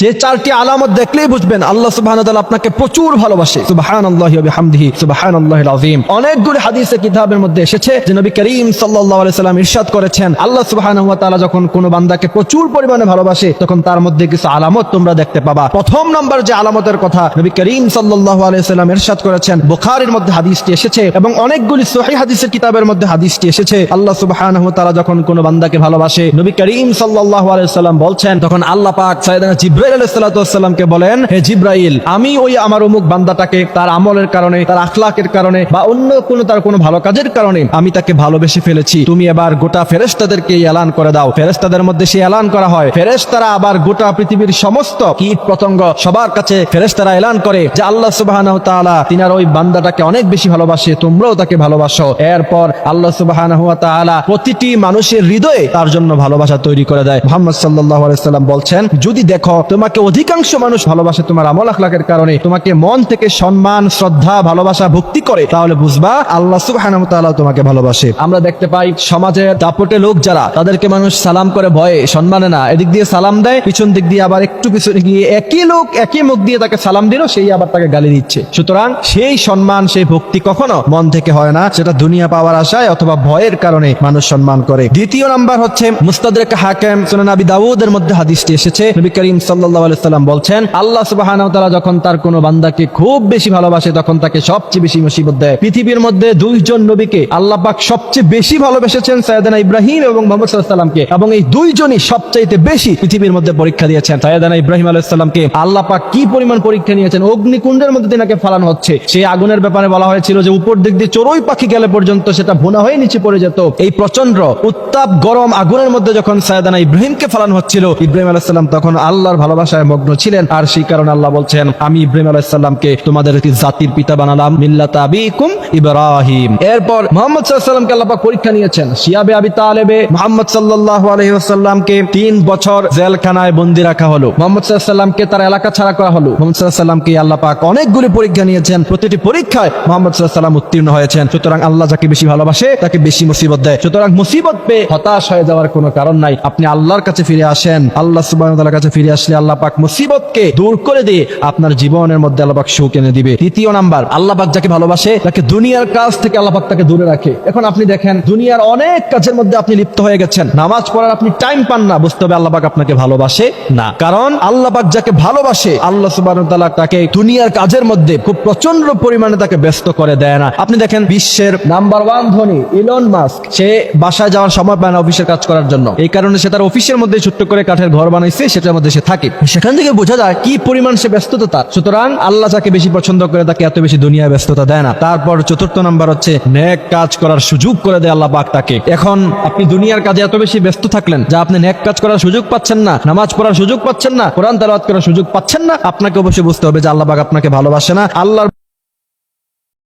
যে চারটি আলামত দেখলেই বুঝবেন আল্লাহ তাআলা আপনাকে প্রচুর ভালোবাসে। অনেকগুলো হাদিসে, কিতাবের মধ্যে এসেছে যে নবী করিম সাল্লাম ইরশাদ করেছেন, আল্লাহ ওয়া যখন কোনো বান্দাকে প্রচুর পরিমাণে ভালোবাসে, তখন তার মধ্যে কিছু আলামত তোমরা দেখতে পাবা। প্রথম নম্বর যে আলামতের কথা নবী করিম সাল্লাল্লাহু আলাইসাল্লাম ইরশাদ করেছেন, বুখারীর মধ্যে হাদিসটি এসেছে এবং অনেকগুলি সহিহ হাদিসের কিতাবের মধ্যে হাদিসটি এসেছে। আল্লাহ ওয়া তাআলা যখন কোনো বান্দাকে ভালোবাসে, নবী করিম সাল্লাল্লাহু আলাইহি সাল্লাম বলছেন, তখন আল্লাহ পাক সাইয়েদনা জিব্রাইল আলাইহিস সালাতু বলেন, হে জিব্রাইল, আমি ওই আমার অমুক বান্দাটাকে তার আমলের কারণে, তার আখলাকের কারণে বা অন্য তার কোনো ভালো কাজের কারণে আমি তাকে ভালোবেসে ফেলেছি। তুমি এবার গোটা ফেরেশতাদেরকে এই এলান করে দাও। ফেরেশতাদের মধ্যে সে এলান করা হয়। ফেরেশতারা আবার গোটা পৃথিবীর সমস্ত কীট পতঙ্গ সবার কাছে ফেরেশতারা এলান করে, যে আল্লাহ সুবহানাহু তাআলা তিনার ওই বান্দাটাকে অনেক বেশি ভালোবাসে, তোমরাও তাকে ভালোবাসো। এরপর আল্লাহ তাআলা প্রতিটি মানুষের হৃদয়ে তার জন্য ভালোবাসা তৈরি করে দেয়। মুহাম্মদ সাল্লাম বলছেন, যদি দেখো তোমাকে অধিকাংশ মানুষ ভালোবাসে, তোমার আমল আখলাকের কারণে। তোমাকে মন থেকে সম্মান, শ্রদ্ধা, ভালোবাসা, ভক্তি করে, তাহলে বুঝবা আল্লাহ সুবহানাহু ওয়া তোমাকে ভালোবাসে। আমরা দেখতে পাই সমাজের দাপটে লোক যারা, তাদেরকে মানুষ সালাম করে ভয়ে, সম্মানে না। এদিক দিয়ে সালাম দেয়, পিছন দিক দিয়ে আবার একটু পিছনে গিয়ে একই লোক, একই মুখ দিয়ে তাকে সালাম দিল, সেই আবার তাকে গালি দিচ্ছে। সুতরাং সেই সম্মান, সেই ভক্তি কখনো মন থেকে হয় না, সেটা দুনিয়া পাওয়ার আশায় অথবা ভয়ের কারণে মানুষ সম্মান করে। দ্বিতীয় নাম্বার হচ্ছে মুস্তাদরেক হাকেম, সুনান আবি দাউদের মধ্যে হাদিসটি এসেছে। নবী করিম সাল্লাল্লাহু আলাইহি সাল্লাম বলছেন, আল্লাহ সুবহানাহু ওয়া তাআলা যখন তার কোনো বান্দাকে খুব বেশি ভালোবাসে, তখন তাকে সবচেয়ে বেশি মুসিবত দেয়। পৃথিবীর মধ্যে দুইজন নবীকে আল্লাহ পাক সবচেয়ে বেশি ভালোবেসেছেন সাইয়েদনা ইব্রাহিম এবং মোহাম্মদ সাল্লাল্লাহু সাল্লামকে এবং এই দুইজনই সবচাইতে বেশি পৃথিবীর মধ্যে পরীক্ষা দিয়েছেন। সাইয়েদনা ইব্রাহিম আলাইহিস সালামকে আল্লাহ পাক কি পরিমাণ পরীক্ষা নিয়েছেন, অগ্নিকুণ্ডের মধ্যে তিনাকে ফালানো হচ্ছে। সেই আগুনের ব্যাপারে বলা হয়েছিল যে, উপর দিক দিয়ে চড়ুই পাখি গেলে পর্যন্ত সেটা ভুনা হয়ে নিচে পড়ে যেত। এই প্রচণ্ড উত্তাপ গরম আগুনের মধ্যে যখন সায়দানা ইব্রাহিমকে ফালানো হচ্ছিল, ইব্রাহিম আলাইসাল্লাম তখন আল্লাহর ভালোবাসায় মগ্ন ছিলেন। আর সেই কারণে আল্লাহ বলছেন, আমি ইব্রাহিম আলাইসাল্লামকে তোমাদের একটি জাতির পিতা বানালাম, মিল্লাত আবিকুম ইব্রাহিম। এরপর মোহাম্মদ সাল্লামকে আল্লাহ পরীক্ষা নিয়েছেন। শিয়াবে আবি তালেবে মোহাম্মদ সাল্লাল্লাহু আলাইহি তিন বছর জেলখানায় বন্দি রাখা হলো। মোহাম্মদ সাল্লামকে তার এলাকা ছাড়া করা হলো। মোহাম্মদ সাল্লামকে আল্লাহ পাক অনেকগুলি পরীক্ষা নিয়েছেন। প্রতিটি পরীক্ষায় মোহাম্মদ সাল্লাম উত্তীর্ণ হয়েছেন। সুতরাং আল্লাহ যাকে বেশি ভালোবাসে, তাকে বেশি মুসিবত দেয়। সুতরাং মুসিবত পেয়ে হতাশ হয়ে যাওয়ার কোনো কারণ নাই। আপনি আল্লাহর কাছে ফিরে আসেন। আল্লাহ ওয়া কাছে ফিরে আসলে আল্লাহ পাক মুসিবতকে দূর করে দিয়ে আপনার জীবনের মধ্যে আল্লাহ পাক সুখ এনে দিবে। তৃতীয় নাম্বার আল্লাহ পাক যাকে ভালোবাসে, তাকে দুনিয়ার কাজ থেকে আল্লাহ পাক তাকে দূরে রাখে। এখন আপনি দেখেন, দুনিয়ার অনেক কাজের মধ্যে আপনি লিপ্ত হয়ে গেছেন। নামাজ পড়ার আপনি টাইম পান না, বুঝতে হবে আল্লাহ পাক আপনাকে ভালোবাসে না। কারণ আল্লাহ পাক যাকে ভালোবাসে, আল্লাহ তাআলা তাকে দুনিয়ার কাজের মধ্যে খুব প্রচণ্ড পরিমাণে তাকে ব্যস্ত করে দেয় না। আপনি দেখেন, বিশ্বের নাম্বার ওয়ান ধনী ইলন মাস্ক সে বাসায় যাওয়ার সময় পায় না অফিসের কাজ করার জন্য। এই কারণে সে তার অফিসের মধ্যে ছোট্ট করে কাঠের ঘর বানাইছে, সেটার মধ্যে সে থাকে। সেখান থেকে বোঝা যায় কি পরিমাণ সে ব্যস্ততা। তার সুতরাং আল্লাহ যাকে বেশি পছন্দ করে তাকে এত বেশি দুনিয়ায় ব্যস্ততা দেয় না। তারপর চতুর্থ নাম্বার হচ্ছে ন্যাক কাজ করার সুযোগ করে দেয় আল্লাহ পাক তাকে। এখন আপনি দুনিয়ার কাজে এত বেশি ব্যস্ত থাকলেন, যা আপনি ন্যাক কাজ করার সুযোগ পাচ্ছেন না, নামাজ পড়ার সুযোগ পাচ্ছেন না, কোরআন তালাওয়াত করার সুযোগ পাচ্ছেন না, আপনাকে অবশ্যই বুঝতে হবে যে আল্লাহ পাক আপনাকে ভালোবাসে না। আল্লাহর